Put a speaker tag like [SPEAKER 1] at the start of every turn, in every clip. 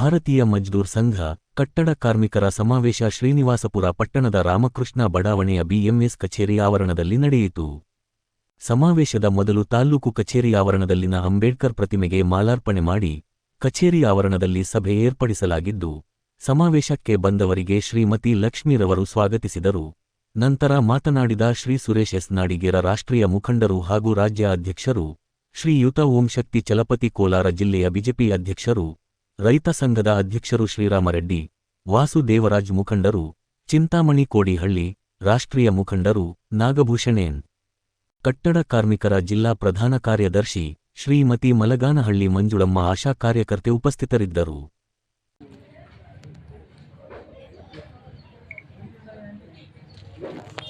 [SPEAKER 1] ಭಾರತೀಯ ಮಜ್ದೂರ್ ಸಂಘ, ಕಟ್ಟಡ ಕಾರ್ಮಿಕರ ಸಮಾವೇಶ ಶ್ರೀನಿವಾಸಪುರ ಪಟ್ಟಣದ ರಾಮಕೃಷ್ಣ ಬಡಾವಣೆಯ ಬಿಎಂಎಸ್ ಕಚೇರಿ ಆವರಣದಲ್ಲಿ ನಡೆಯಿತು. ಸಮಾವೇಶದ ಮೊದಲು ತಾಲ್ಲೂಕು ಕಚೇರಿ ಆವರಣದಲ್ಲಿನ ಅಂಬೇಡ್ಕರ್ ಪ್ರತಿಮೆಗೆ ಮಾಲಾರ್ಪಣೆ ಮಾಡಿ, ಕಚೇರಿ ಆವರಣದಲ್ಲಿ ಸಭೆ ಏರ್ಪಡಿಸಲಾಗಿದ್ದು, ಸಮಾವೇಶಕ್ಕೆ ಬಂದವರಿಗೆ ಶ್ರೀಮತಿ ಲಕ್ಷ್ಮೀರವರು ಸ್ವಾಗತಿಸಿದರು. ನಂತರ ಮಾತನಾಡಿದ ಶ್ರೀ ಸುರೇಶ್ ಎಸ್. ನಾಡಿಗೇರ ರಾಷ್ಟ್ರೀಯ ಮುಖಂಡರು ಹಾಗೂ ರಾಜ್ಯ ಅಧ್ಯಕ್ಷರು ಶ್ರೀಯುತ ಓಂ ಶಕ್ತಿ ಚಲಪತಿ ಕೋಲಾರ ಜಿಲ್ಲೆಯ ಬಿಜೆಪಿ ಅಧ್ಯಕ್ಷರು ರೈತ ಸಂಘದ ಅಧ್ಯಕ್ಷರು ಶ್ರೀರಾಮರೆಡ್ಡಿ, ವಾಸುದೇವರಾಜ್ ಮುಖಂಡರು ಚಿಂತಾಮಣಿ ಕೋಡಿಹಳ್ಳಿ ರಾಷ್ಟ್ರೀಯ ಮುಖಂಡರು ನಾಗಭೂಷಣೇನ್. ಕಟ್ಟಡ ಕಾರ್ಮಿಕರ ಜಿಲ್ಲಾ ಪ್ರಧಾನ ಕಾರ್ಯದರ್ಶಿ ಶ್ರೀಮತಿ ಮಲಗಾನಹಳ್ಳಿ ಮಂಜುಳಮ್ಮ ಆಶಾ ಕಾರ್ಯಕರ್ತೆ ಉಪಸ್ಥಿತರಿದ್ದರು.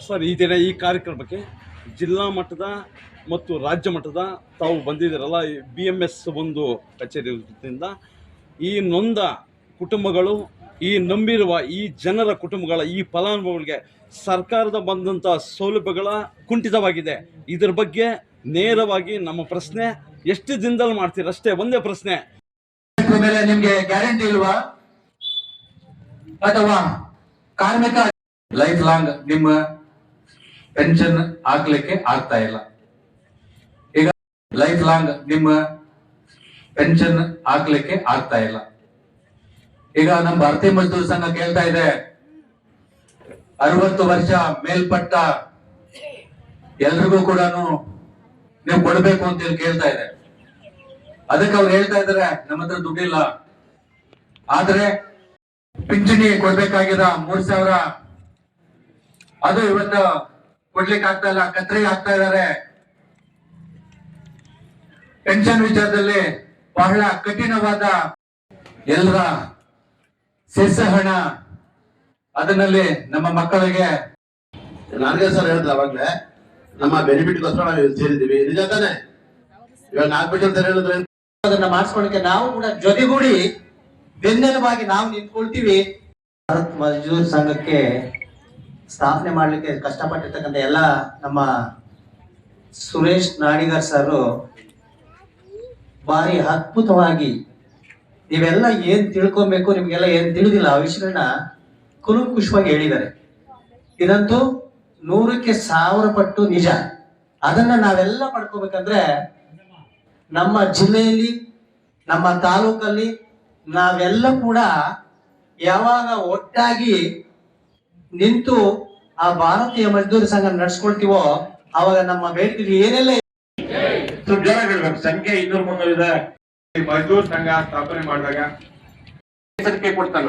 [SPEAKER 2] ಸರ್, ಈ ದಿನ ಈ ಕಾರ್ಯಕ್ರಮಕ್ಕೆ ಜಿಲ್ಲಾ ಮಟ್ಟದ ಮತ್ತು ರಾಜ್ಯ ಮಟ್ಟದ ತಾವು ಬಂದಿದ್ದೀರಲ್ಲ ಬಿ ಎಂ ಎಸ್ ಒಂದು ಕಚೇರಿಯಿಂದ ಈ ನೊಂದ ಕುಟುಂಬಗಳು, ಈ ನಂಬಿರುವ ಈ ಜನರ ಕುಟುಂಬಗಳ ಈ ಫಲಾನುಭವಿಗಳಿಗೆ ಸರ್ಕಾರದ ಬಂದಂಥ ಸೌಲಭ್ಯಗಳ ಕುಂಠಿತವಾಗಿದೆ. ಇದರ ಬಗ್ಗೆ ನೇರವಾಗಿ ನಮ್ಮ ಪ್ರಶ್ನೆ, ಎಷ್ಟು ದಿನದಲ್ಲಿ ಮಾಡ್ತೀರ? ಅಷ್ಟೇ ಒಂದೇ ಪ್ರಶ್ನೆ.
[SPEAKER 3] ಮೇಲೆ ನಿಮ್ಗೆ ಗ್ಯಾರಂಟಿ ಇಲ್ವಾ? ಅಥವಾ ಕಾರ್ಮಿಕ ಲೈಫ್ ಲಾಂಗ್ ನಿಮ್ಮ ಪೆನ್ಷನ್ ಹಾಕ್ಲಿಕ್ಕೆ ಆಗ್ತಾ ಇಲ್ಲ. ಈಗ ಲೈಫ್ ಲಾಂಗ್ ನಿಮ್ಮ ಪೆನ್ಷನ್ ಹಾಕ್ಲಿಕ್ಕೆ ಆಗ್ತಾ ಇಲ್ಲ. ಈಗ ನಮ್ಮ ಭಾರತೀಯ ಮಜ್ದೂರ್ ಸಂಘ ಕೇಳ್ತಾ ಇದೆ, ಅರವತ್ತು ವರ್ಷ ಮೇಲ್ಪಟ್ಟ ಎಲ್ರಿಗೂ ಕೂಡ ನೀವು ಕೊಡ್ಬೇಕು ಅಂತ ಹೇಳಿ ಕೇಳ್ತಾ ಇದೆ. ಅದಕ್ಕೆ ಅವ್ರು ಹೇಳ್ತಾ ಇದಾರೆ ನಮ್ಮ ಹತ್ರ ದುಡ್ಡಿಲ್ಲ. ಆದ್ರೆ ಪಿಂಚಣಿ ಕೊಡ್ಬೇಕಾಗಿರೋ ಮೂರ್ ಸಾವಿರ. ಅದು ಇವತ್ತು ಕೊಡ್ಲಿಕ್ಕೆ ಆಗ್ತಾ ಇಲ್ಲ, ಕತ್ರಿಗೆ ಆಗ್ತಾ ಇದಾರೆ ಪೆನ್ಷನ್ ವಿಚಾರದಲ್ಲಿ ಬಹಳ ಕಠಿಣವಾದ ಎಲ್ಲರ ಸೆಸ ಹಣ ಅದರಲ್ಲಿ ನಮ್ಮ ಮಕ್ಕಳಿಗೆ
[SPEAKER 4] ನನಗೆ ಸರ್ ಹೇಳಿದ್ರೆ ಅವಾಗ್ಲೇ ನಮ್ಮ ಬೆನಿಫಿಟ್ಗೋಸ್ಕರ ನಾವು ಇಲ್ಲಿ ಸೇರಿದ್ದೀವಿ. ನಿಜ ತಾನೆ? ಇವಾಗ ನಾಲ್ಕು ಪರ್ಸೆಂಟ್ ಸರ್ ಹೇಳಿದ್ರೆ
[SPEAKER 5] ಅದನ್ನ ಮಾಡಿಸ್ಕೊಳಕ್ಕೆ ನಾವು ಕೂಡ ಜೊತೆಗೂಡಿ ಬೆನ್ನೆಲುಬಾಗಿ ನಾವು ನಿಂತ್ಕೊಳ್ತೀವಿ. ಭಾರತ್ ಮಜೂರ್ ಸಂಘಕ್ಕೆ ಸ್ಥಾಪನೆ ಮಾಡ್ಲಿಕ್ಕೆ ಕಷ್ಟಪಟ್ಟಿರ್ತಕ್ಕಂಥ ಎಲ್ಲ ನಮ್ಮ ಸುರೇಶ್ ನಾಡಿಗರ್ ಸರ್ ಬಾರಿ ಅದ್ಭುತವಾಗಿ ನೀವೆಲ್ಲ ಏನ್ ತಿಳ್ಕೊಬೇಕು, ನಿಮ್ಗೆಲ್ಲ ಏನ್ ತಿಳಿದಿಲ್ಲ, ಆ ವಿಷಯಗಳನ್ನ ಕುಲಂಕುಷವಾಗಿ ಹೇಳಿದ್ದಾರೆ. ಇದಂತೂ ನೂರಕ್ಕೆ ಸಾವಿರ ಪಟ್ಟು ನಿಜ. ಅದನ್ನ ನಾವೆಲ್ಲ ಪಡ್ಕೋಬೇಕಂದ್ರೆ ನಮ್ಮ ಜಿಲ್ಲೆಯಲ್ಲಿ, ನಮ್ಮ ತಾಲೂಕಲ್ಲಿ ನಾವೆಲ್ಲ ಕೂಡ ಯಾವಾಗ ಒಟ್ಟಾಗಿ ನಿಂತು ಆ ಭಾರತೀಯ ಮಜ್ದೂರ್ ಸಂಘ ನಡ್ಸ್ಕೊಳ್ತೀವೋ, ಅವಾಗ ನಮ್ಮ ಬೇಡಿಕೆಗಳು ಏನೆಲ್ಲ
[SPEAKER 6] ಹೇಳ್ಬೇಕು ಸಂಖ್ಯೆ ಇನ್ನೂರು ಮುನ್ನೂರು ಇದೆ ಮಜ್ದೂರ್ ಸಂಘ ಸ್ಥಾಪನೆ ಮಾಡಿದಾಗ ಸಂಖ್ಯೆ ಕೊಡ್ತಾನ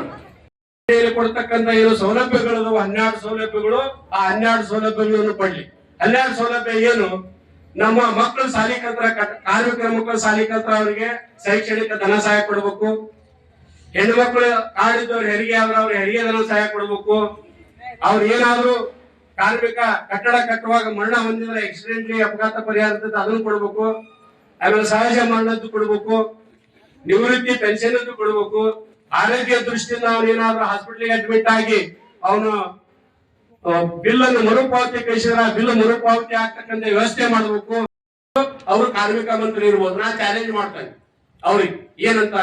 [SPEAKER 6] ಕೊಡ್ತಕ್ಕಂತ ಏನು ಸೌಲಭ್ಯಗಳು ಹನ್ನೆರಡು ಸೌಲಭ್ಯಗಳು. ಆ ಹನ್ನೆರಡು ಸೌಲಭ್ಯಗಳನ್ನು ಪಡ್ಲಿ. ಹನ್ನೆರಡು ಸೌಲಭ್ಯ ಏನು? ನಮ್ಮ ಮಕ್ಕಳು ಶಾಲಿ ಕಲ್ತರ, ಕಾರ್ಮಿಕರ ಮಕ್ಕಳು ಶಾಲಿ ಕಲ್ತರ ಅವರಿಗೆ ಶೈಕ್ಷಣಿಕ ಧನ ಸಹಾಯ ಕೊಡ್ಬೇಕು. ಹೆಣ್ಣು ಮಕ್ಕಳು ಕಾಡಿದ್ದವ್ರು ಹೆರಿಗೆ ಆದ್ರೆ ಅವ್ರ ಹೆರಿಗೆ ಧನ ಸಹಾಯ ಕೊಡ್ಬೇಕು. ಅವ್ರ ಏನಾದ್ರು ಕಾರ್ಮಿಕ ಕಟ್ಟಡ ಕಟ್ಟುವಾಗ ಮರಣ ಹೊಂದಿದ್ರೆ ಆಕ್ಸಿಡೆಂಟ್ಲಿ ಅಪಘಾತ ಪರಿಹಾರ ಅದನ್ನು ಕೊಡ್ಬೇಕು. ಆಮೇಲೆ ಸಹಜ ಮರಣದ್ದು ಕೊಡ್ಬೇಕು. ನಿವೃತ್ತಿ ಪೆನ್ಷನ್ ಅಂತ ಕೊಡ್ಬೇಕು. ಆರೋಗ್ಯ ದೃಷ್ಟಿಯಿಂದ ಅವ್ನು ಏನಾದ್ರು ಹಾಸ್ಪಿಟಲ್ಗೆ ಅಡ್ಮಿಟ್ ಆಗಿ ಅವನು ಬಿಲ್ ಅನ್ನು ಮರುಪಾವತಿ ಕಳಿಸಿದ್ರೆ ಬಿಲ್ ಮರುಪಾವತಿ ಆಗ್ತಕ್ಕಂಥ ವ್ಯವಸ್ಥೆ ಮಾಡ್ಬೇಕು. ಅವರು ಕಾರ್ಮಿಕ ಮಂತ್ರಿ ಇರ್ಬೋದು, ನಾ ಚಾಲೆಂಜ್ ಮಾಡ್ತೇನೆ. ಅವ್ರಿಗೆ ಏನಂತ?